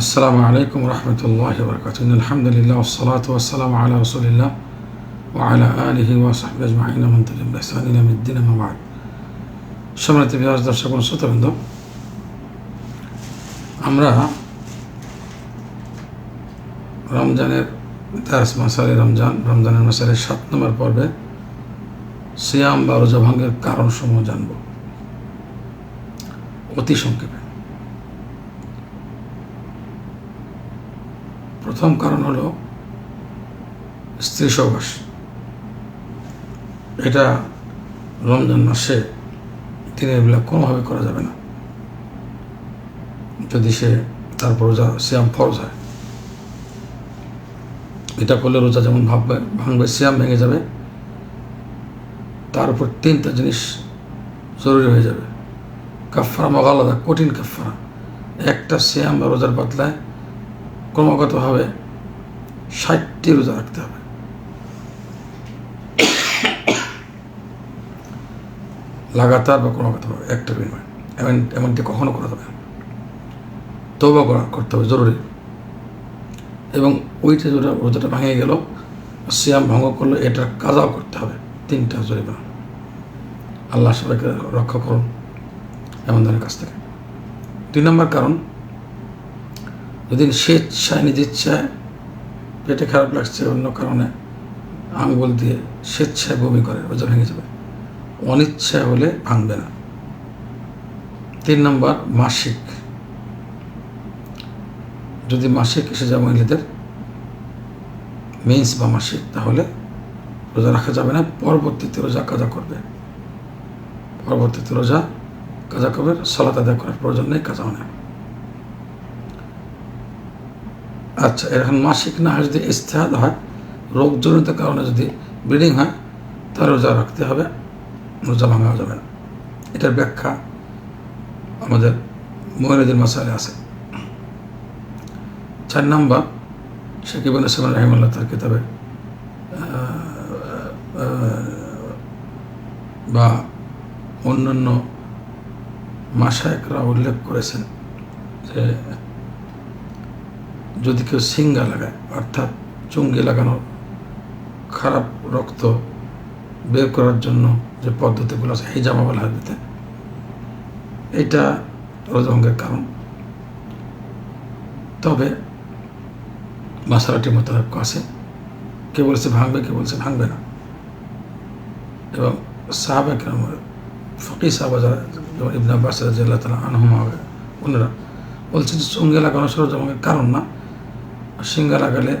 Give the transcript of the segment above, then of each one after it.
আসসালামু আলাইকুম রহমতুল্লাহ বরকাত আলহামদুলিল্লাহ ওসলাত ওসালাম আলা রসুলিল্লাহ ও আলা আলহি ওয়াসাহবি আজমাইন। দর্শক শ্রোতবৃন্দ, আমরা রমজানের দাস মাসালে, রমজান, রমজানের মাসালের সাত নম্বর পর্বে সিয়াম বা রোজা ভাঙ্গের কারণসমূহ জানব। অতি সংক্ষেপে। প্রথম কারণ হলো স্ত্রী সহবাস। এটা রমজান মাসে দিনের বেলা কোনোভাবে করা যাবে না। যদি সে তারপর রোজা শ্যাম ফরজ হয়। এটা করলে রোজা যেমন ভাববে, ভাঙবে শ্যাম ভেঙে যাবে, তার উপর তিনটা জিনিস জরুরি হয়ে যাবে। কাফারা মগালাদা, কঠিন কাফারা একটা শ্যাম রোজার বদলায় ক্রমাগতভাবে ষাটটি রোজা রাখতে হবে। লাগাতার বা ক্রমাগতভাবে, একটা বিনিময়। এমন, এমনটি কখনো করা যাবে না। তৌবা করা, করতে হবে, জরুরি। এবং ওইটা যেটা রোজাটা ভেঙে গেল, সিয়াম ভঙ্গ করলে, এটা কাজাও করতে হবে, তিনটা জরিমানা। আল্লাহ সবাইকে রক্ষা করুন, এমন ধরনের কাছ থেকে। দুই নম্বর কারণ যদি স্বেচ্ছায় নিজের ইচ্ছায় পেটে খারাপ লাগছে, অন্য কারণে আঙ্গুল দিয়ে স্বেচ্ছায় বমি করে রোজা ভেঙে যাবে। অনিচ্ছা হলে ভাঙবে না। তিন নম্বর, মাসিক। যদি মাসিক এসে যায় মহিলাদের মেন্স বা মাসিক, তাহলে রোজা রাখা যাবে না, পরবর্তীতে রোজা কাজা করবে। পরবর্তীতে রোজা কাজা করবে, সলাত আদায় করার প্রয়োজন নেই, কাজা নেই আচ্ছা এখন মাসিক না যদি ইস্তেহাদ হয়, রোগজনিত কারণে যদি ব্লিডিং হয় তাহলে রোজা রাখতে হবে, রোজা ভাঙা যাবে না। এটার ব্যাখ্যা আমাদের মহিলাদের মশালে আছে। চার নম্বর শেখিবুল ইসলাম রহিমুল্লাহ তার কিতাবে বা অন্যান্য মাসায়করা উল্লেখ করেছেন যে যদি কেউ সিঙ্গা লাগায়, অর্থাৎ চুঙ্গি লাগানো খারাপ রক্ত বের করার জন্য যে পদ্ধতিগুলো আছে, হিজামা বলা হয় দিতে এটা রোজভঙ্গের কারণ। তবে মশালাটি মোতাবেক আছে। কে বলছে ভাঙবে, কে বলছে ভাঙবে না। এবং সাহাবা কেন ফকি সাহাবা যারা, যেমন ইবনা আব্বাস রাজিয়াল্লাহ তালা আনহুমা হবে ওনারা বলছেন যে চুঙ্গে লাগানো সরজমের কারণ না। সিঙ্গা লাগালে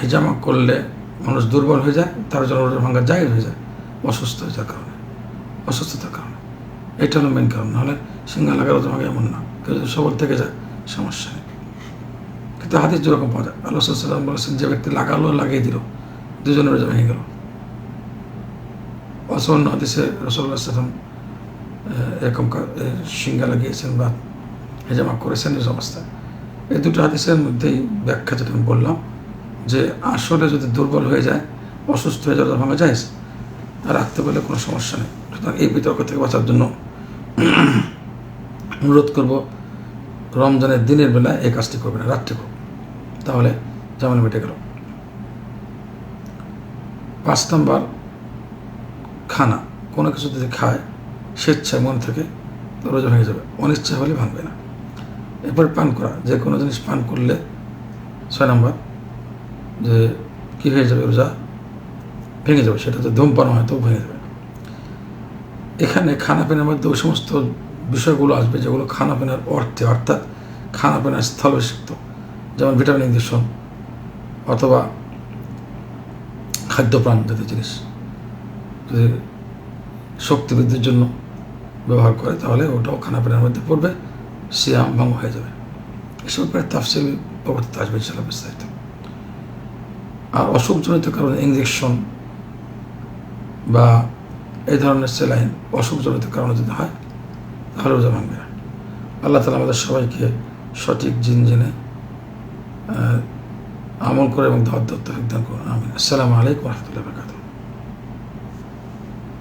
হিজামা করলে মানুষ দুর্বল হয়ে যায়, তার জন্য রোজা ভাঙ্গা জায়গা হয়ে যায় অসুস্থ হয়ে যাওয়ার কারণে, অসুস্থতার কারণে। এটা হলো মেন কারণ, নাহলে সিঙ্গা লাগা ভাঙ্গা এমন না, কেউ যদি সবল থেকে যায়, সমস্যা নেই। কিন্তু হাদিস যেরকম পাওয়া যায়, আল্লাহ সাল্লাম বলেছেন, যে ব্যক্তি লাগালো, লাগিয়ে দিল, দুজনের রোজা ভেঙে গেল। অসন্ন হাদিসে রসল্লাহ সাল্লাম এরকম সিঙ্গা লাগিয়েছেন বা হেজামা করেছেন এই অবস্থায় এই দুটো হাদিসের মধ্যেই ব্যাখ্যা যেটা আমি বললাম, যে আসলে যদি দুর্বল হয়ে যায়, অসুস্থ হয়ে যাওয়া ভাঙা যায় রাখতে পারলে কোনো সমস্যা নেই। সুতরাং এই বিতর্ক থেকে বাঁচার জন্য অনুরোধ করব, রমজানের দিনের বেলায় এই কাজটি করবে না, রাত্রে করবে তাহলে জামাল মেটে গেল। পাঁচ নম্বর, খানা। কোনো কিছু যদি খায়, স্বেচ্ছায় মন থেকে রোজা ভেঙে যাবে, অনিচ্ছা হলে ভাঙবে না। এরপর পান করা, যে কোনো জিনিস পান করলে, ছয় নম্বর, যে কী হয়ে যাবে রোজা? ভেঙে যাবে, সেটা তো ধূমপান হয় তো ভেঙে যাবে এখানে খানাপিনার মধ্যে ওই সমস্ত বিষয়গুলো আসবে, যেগুলো খানাপিনার অর্থে, অর্থাৎ খানাপিনার স্থলভিষিক্ত যেমন ভিটামিন ইঞ্জেকশন অথবা খাদ্যপ্রাণ জাতীয় জিনিস। যদি শক্তি বৃদ্ধির জন্য ব্যবহার করে, তাহলে ওটাও খানাপিনার মধ্যে পড়বে। সিয়াম ভঙ্গ হয়ে যাবে। এসব ব্যাপারে তাফসিল পরবর্তীতে আসবে ইনশাল্লাহ বিস্তারিত। আর অসুখজনিত কারণে ইঞ্জেকশন বা এই ধরনের সেলাইন অসুখজনিত কারণে যদি হয়, তাহলে রোজা ভাঙবে না। আল্লাহ তালা আমাদের সবাইকে সঠিক জিন জেনে আমল করে এবং ধর দত্ত দান করুন। আমি আসসালামু আলাইকুম রহমতুল্লাহ